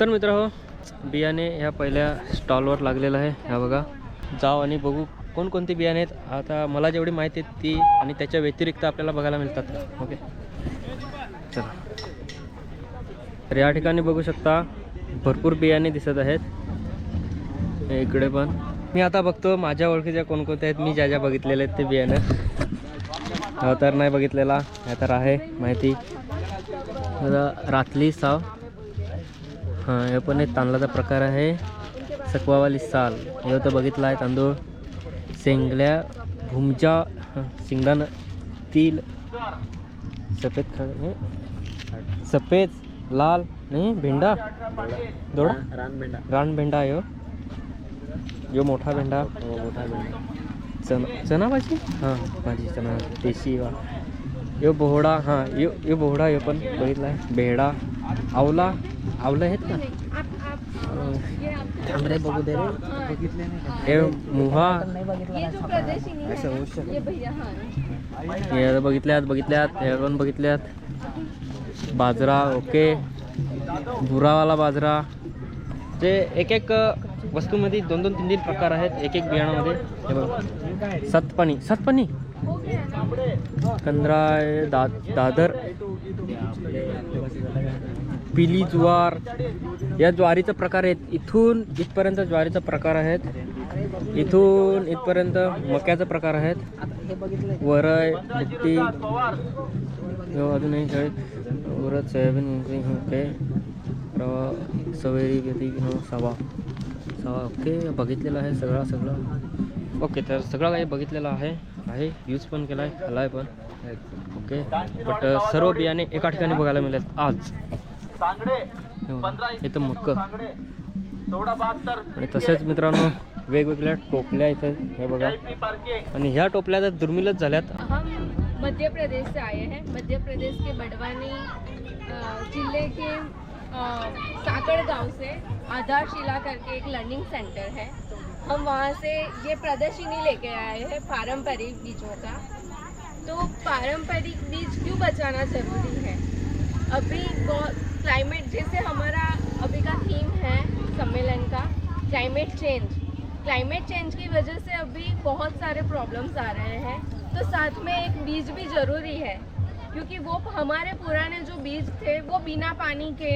तर मित्र हो बियाणे ह्या पहिल्या स्टॉलवर लागलेलं आहे. ह्या बघा जाव आणि बघू कोणकोणती बियाणे आहेत. आता मला जेवढी माहिती आहेत ती आणि त्याच्या व्यतिरिक्त आपल्याला बघायला मिळतात. ओके? चला. तर या ठिकाणी बघू शकता भरपूर बियाणे दिसत आहेत. इकडे पण. मी आता बघतो माझ्या ओळखीच्या कोणकोणत्या आहेत. मी ज्या ज्या बघितलेल्या आहेत ते बियाणं. हा तर नाही बघितलेला तर आहे माहिती. रातली साव. हां हे पण एक तांदळाचा प्रकार आहे. सकवावाली साल. हे तर बघितलं आहे तांदूळ. शेंगल्या भुमजा शेंगदाणा तिल सफेद ख हे, सफेद लाल नाही भेंडा. दोडा? रान भेंडा. आहे हो. यो मोठा भेंडा. हो मोठा बेंडा चना चना भाजी हां भाजी चना देशी वा. यो बोहडा हां यो यो बोहडा यो पण बघितला आहे. बेहडा आवला आवला आहेत का? थांबरे बघू दे रे. बघितले? हे मुहा. है असं होऊ शकतं. बघितल्यात बघितल्यात हे पण बघितल्यात. बाजरा ओके. भुरावाला बाजरा. जे एक एक वस्तूमध्ये दोन दोन तीन तीन प्रकार आहेत एक एक बियाणामध्ये. हे बघ. सतपाणी. सतपाणी? कंदरा दा दादर. पिली ज्वार या ज्वारीचा प्रकार आहेत. इथून इथपर्यंत ज्वारीचा प्रकार आहेत. इथून इथपर्यंत मक्याचा प्रकार आहेत. वरय बुट्टी. अजूनही उरत सोयाबीन ओके रवा सवेरी बेती सवा. सवा ओके. बघितलेलं आहे सगळा सगळं. ओके तर सगळं काही बघितलेलं आहे. आहे. यूज पण केला आहे खाला आहे पण. ओके. बट सर्व बियाणे एका ठिकाणी बघायला मिळेल आज. इथं मक्क आणि तसेच मित्रांनो वेगवेगळ्या टोपल्या इथे हे बघा. आणि ह्या टोपल्या तर दुर्मिळच झाल्यात. हम मध्य प्रदेश से आए हैं. मध्य प्रदेश के बड़वानी जिले के साकड़ गांव से आधारशिला करके एक लर्निंग सेंटर है. हम वहाँ से ये प्रदर्शनी लेके आए हैं पारंपरिक बीजों का। तो पारंपरिक बीज क्यों बचाना ज़रूरी है? अभी क्लाइमेट जैसे हमारा अभी का थीम है सम्मेलन का क्लाइमेट चेंज क्लाइमेट चेंज की वजह से अभी बहुत सारे प्रॉब्लम्स आ रहे हैं। तो साथ में एक बीज भी ज़रूरी है क्योंकि वो हमारे पुराने जो बीज थे वो बिना पानी के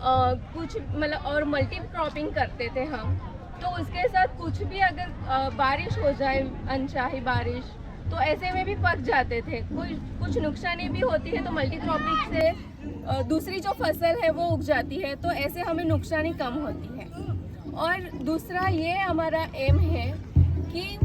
अ, कुछ मतलब और मल्टी क्रॉपिंग करते थे हम। तो उसके साथ कुछ भी अगर अ, बारिश हो जाए अनचाही बारिश तो ऐसे में भी पक जाते थे। कोई, कुछ नुकसानी भी होती है तो मल्टी क्रॉपिंग से दूसरी जो फ़सल है वो उग जाती है तो ऐसे हमें नुकसानी कम होती है। और दूसरा ये हमारा एम है कि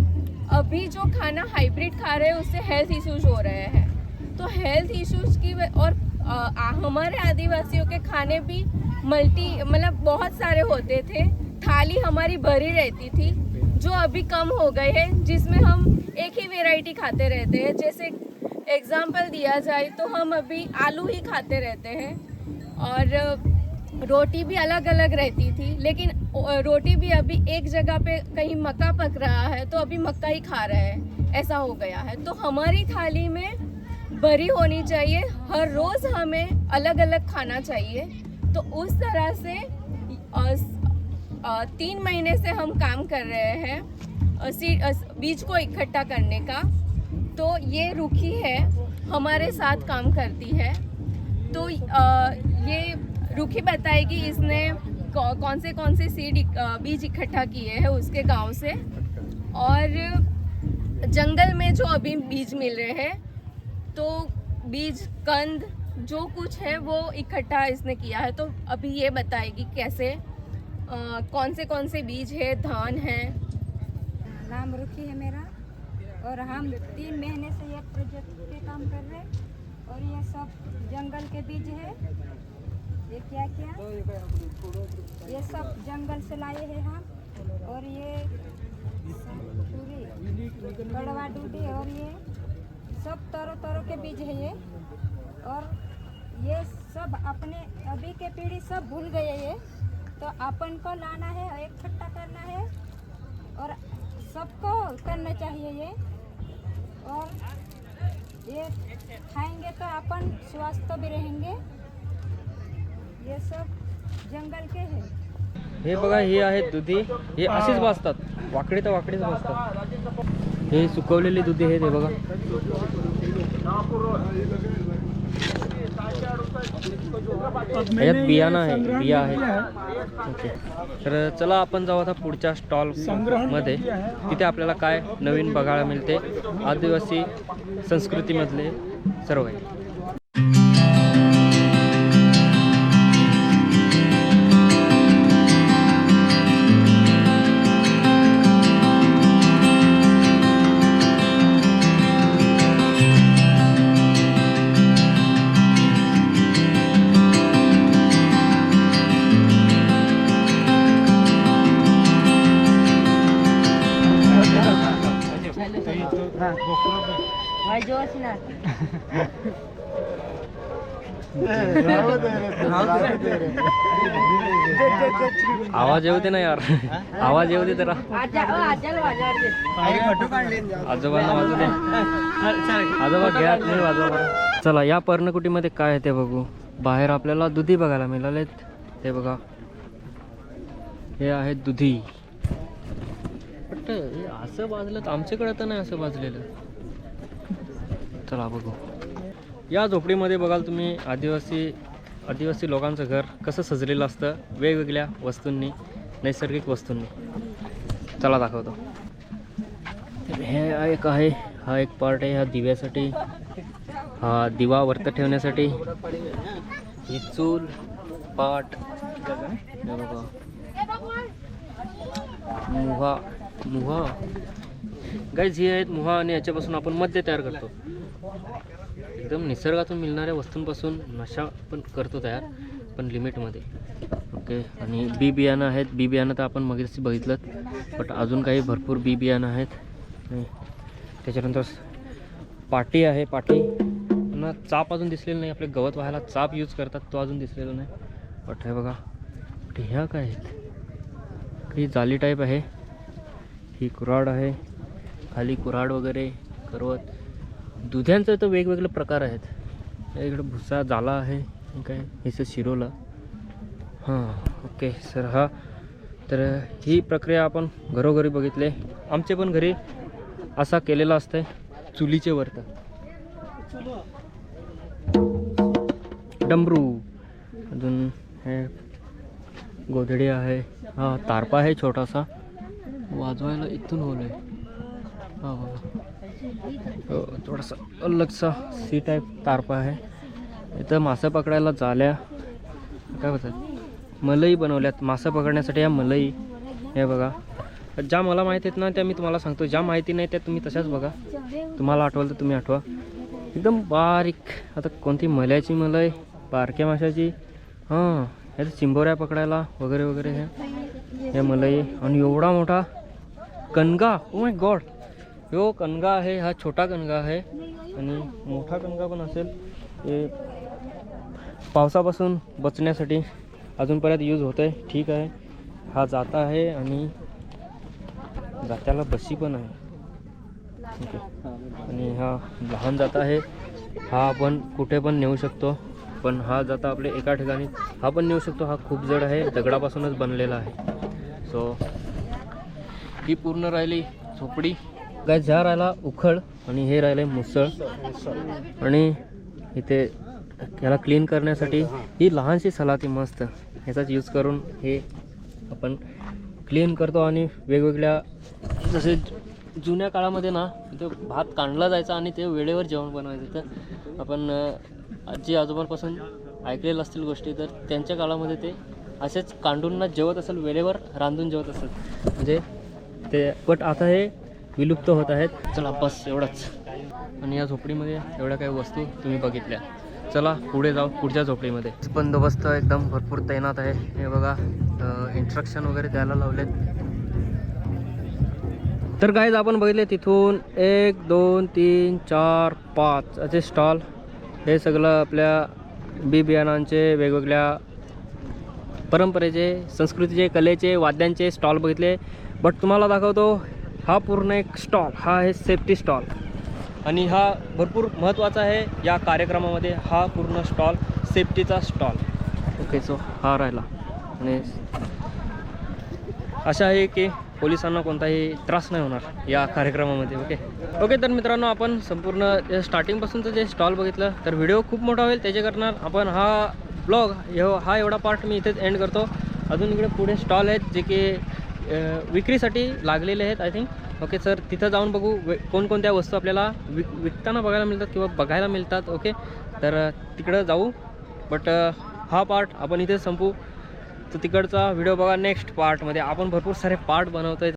अभी जो खाना हाइब्रिड खा रहे हैं, उससे हेल्थ इश्यूज़ हो रहे हैं। तो हेल्थ इश्यूज़ की और आ- हमारे आदिवासियों के खाने भी मल्टी मतलब बहुत सारे होते थे। थाली हमारी भरी रहती थी, जो अभी कम हो गए हैं, जिसमें हम एक ही वेराइटी खाते रहते हैं। जैसे एग्ज़ाम्पल दिया जाए तो हम अभी आलू ही खाते रहते हैं। और रोटी भी अलग अलग रहती थी, लेकिन रोटी भी अभी एक जगह पे कहीं मक्का पक रहा है तो अभी मक्का ही खा रहे हैं। ऐसा हो गया है। तो हमारी थाली में भरी होनी चाहिए। हर रोज़ हमें अलग अलग खाना चाहिए। तो उस तरह से तीन महीने से हम काम कर रहे हैं। बीज को इकट्ठा करने का। तो ये रुखी है हमारे साथ काम करती है। तो ये रुखी बताएगी इसने कौन से कौन से सीड बीज इकट्ठा किए हैं उसके गाँव से। और जंगल में जो अभी बीज मिल रहे हैं तो बीज कंद जो कुछ है वो इकट्ठा इसने किया है। तो अभी ये बताएगी कैसे अ, कौन से कौन से बीज है धान है नाम रुखी है मेरा। और हम तीन महीने से ये प्रोजेक्ट पे काम कर रहे हैं। और ये सब जंगल के बीज है। ये क्या क्या? ये सब जंगल से लाए हैं हम। और ये कड़वा डूडी और ये सब तरह तरह के बीज है ये। और ये सब अपने अभी के पीढ़ी सब भूल गए ये। तो अपन को लाना है इकट्ठा करना है। और सबको करना चाहिए ये। और ये खाएंगे तो अपन स्वस्थ भी रहेंगे। ये सब जंगल के है। हे बघा हे आहेत दुधी हे अशीच बसतात. वाकडे तर वाकडेच बसतात. हे सुकवलेली दुधी हे बघा. याच्यात बियाणं आहे बिया आहे ओके. तर चला आपण जाऊ आता पुढच्या स्टॉलमध्ये. तिथे आपल्याला काय नवीन बघायला मिळते? आदिवासी संस्कृतीमधले सर्व आहे आवाज येऊ दे ना यार. आवाज येऊ दे जरा. आजोबांना वाजू दे आजोबा घ्या वाजवा बरं. चला या पर्णकुटीमध्ये काय आहे ते बघू. बाहेर आपल्याला दुधी बघायला मिळालेत. ते बघा. हे आहेत दुधी. असं बाजलं तर आमच्याकडे तर नाही असं बाजलेलं. चला बघू. या झोपडीमध्ये बघाल तुम्ही आदिवासी आदिवासी लोकांचं घर कसं सजलेलं असतं वेगवेगळ्या वस्तूंनी नैसर्गिक वस्तूंनी. चला दाखवतो. हे एक आहे हा एक पार्ट आहे हा दिव्यासाठी हा दिवा वर्त ठेवण्यासाठी. ही चूल पाट बघा. मुहा मुहा. गाईज ही आहेत मुहा आणि याच्यापासून आपण मद्य तयार करतो. एकदम निसर्गातून मिळणाऱ्या वस्तूंपासून नशा पण करतो तयार पण लिमिटमध्ये. ओके आणि बी बियाणं आहेत. बी बियाणं तर आपण मगेच बघितलं बट अजून काही भरपूर बी बियाणं आहेत. त्याच्यानंतर पाटी आहे. पाटी पुन्हा चाप अजून दिसलेलं नाही. आपले गवत व्हायला चाप यूज करतात तो अजून दिसलेला नाही. बट हे बघा ह्या काय आहेत? ही जाली टाईप आहे. ही कुऱ्हाड आहे. खाली कुऱ्हाड वगैरे करवत. दुध्यांचं तर वेगवेगळे प्रकार आहेत. इकडं भुसा झाला आहे. काय? हेचं शिरोला. हां ओके सर हा. तर ही प्रक्रिया आपण घरोघरी बघितले. आमचे पण घरी असा केलेला असतं चुलीचे वर्त. डमरू. अजून हे गोधडी आहे. हा तारपा आहे छोटासा. वाजवायला इथून होलं आहे हा तो हो, थोडासा अलगसा सी टाईप तारपा आहे. इथं मासे पकडायला जाल्या काय बोलतात मलई बनवल्यात. मासे पकडण्यासाठी या मलई. हे बघा. ज्या मला माहिती आहेत ना त्या मी तुम्हाला सांगतो. ज्या माहिती नाही त्या तुम्ही तशाच बघा. तुम्हाला आठवाल तर तुम्ही आठवा. एकदम बारीक. आता कोणती मल्याची मलई बारक्या माशाची? हां हे चिंबोऱ्या पकडायला वगैरे वगैरे हे. हे मलई. आणि एवढा मोठा कणगा. ओ माय गॉड यो कणगा आहे हा छोटा कणगा आहे आणि मोठा कणगा पण असेल. हे पावसापासून बचण्यासाठी अजूनपर्यंत यूज होत आहे ठीक आहे. हा जाता आहे आणि जात्याला बशी पण आहे. ओके आणि हा लहान जाता आहे. हा आपण कुठे पण नेऊ शकतो. पण हा जाता आपले एका ठिकाणी. हा पण नेऊ शकतो. हा खूप जड आहे. दगडापासूनच बनलेला आहे. सो ही पूर्ण राहिली झोपडी. काय ह्या राहिला उखळ आणि हे राहिले मुसळ. आणि इथे ह्याला क्लीन करण्यासाठी ही लहानशी सलाती मस्त. ह्याचाच यूज करून हे आपण क्लीन करतो आणि वेगवेगळ्या जसे जुन्या काळामध्ये ना इथे भात काढला जायचा आणि ते वेळेवर जेवण बनवायचं. तर आपण आजी आजोबांपासून ऐकलेलं असतील गोष्टी तर त्यांच्या काळामध्ये ते असेच कांडून ना जेवत असेल वेळेवर रांधून जेवत असेल. म्हणजे ते बट आता हे विलुप्त होत आहेत. चला बस एवढंच. आणि या झोपडीमध्ये एवढ्या काही वस्तू तुम्ही बघितल्या. चला पुढे जाऊ पुढच्या झोपडीमध्ये. बंदोबस्त एकदम भरपूर तैनात आहे. हे बघा इन्स्ट्रक्शन वगैरे द्यायला लावलेत. तर काहीच आपण बघितले तिथून एक दोन तीन चार पाच असे स्टॉल हे सगळं आपल्या बी बियाणांचे वेगवेगळ्या परंपरेचे संस्कृतीचे कलेचे वाद्यांचे स्टॉल बघितले. बट तुम्हाला दाखवतो हा पूर्ण एक स्टॉल हा आहे सेफ्टी स्टॉल आणि हा भरपूर महत्त्वाचा आहे या कार्यक्रमामध्ये हा पूर्ण स्टॉल सेफ्टीचा स्टॉल ओके सो हा राहिला. आणि अशा आहे की पोलिसांना कोणताही त्रास नाही होणार या कार्यक्रमामध्ये ओके ओके तर मित्रांनो आपण संपूर्ण स्टार्टिंगपासूनचं जे स्टॉल बघितलं तर व्हिडिओ खूप मोठा होईल. त्याचे करणार आपण हा ब्लॉग हा एवढा पार्ट मी इथेच एंड करतो. अजून इकडे पुढे स्टॉल आहेत जे की विक्रीसाठी लागलेले आहेत आय थिंक ओके सर तिथं जाऊन बघू वे- कोणकोणत्या वस्तू आपल्याला विक विकताना बघायला मिळतात किंवा बघायला मिळतात ओके तर तिकडं जाऊ. बट हा पार्ट आपण इथे संपू. तर तिकडचा व्हिडिओ बघा नेक्स्ट पार्टमध्ये आपण भरपूर सारे पार्ट बनवतोय.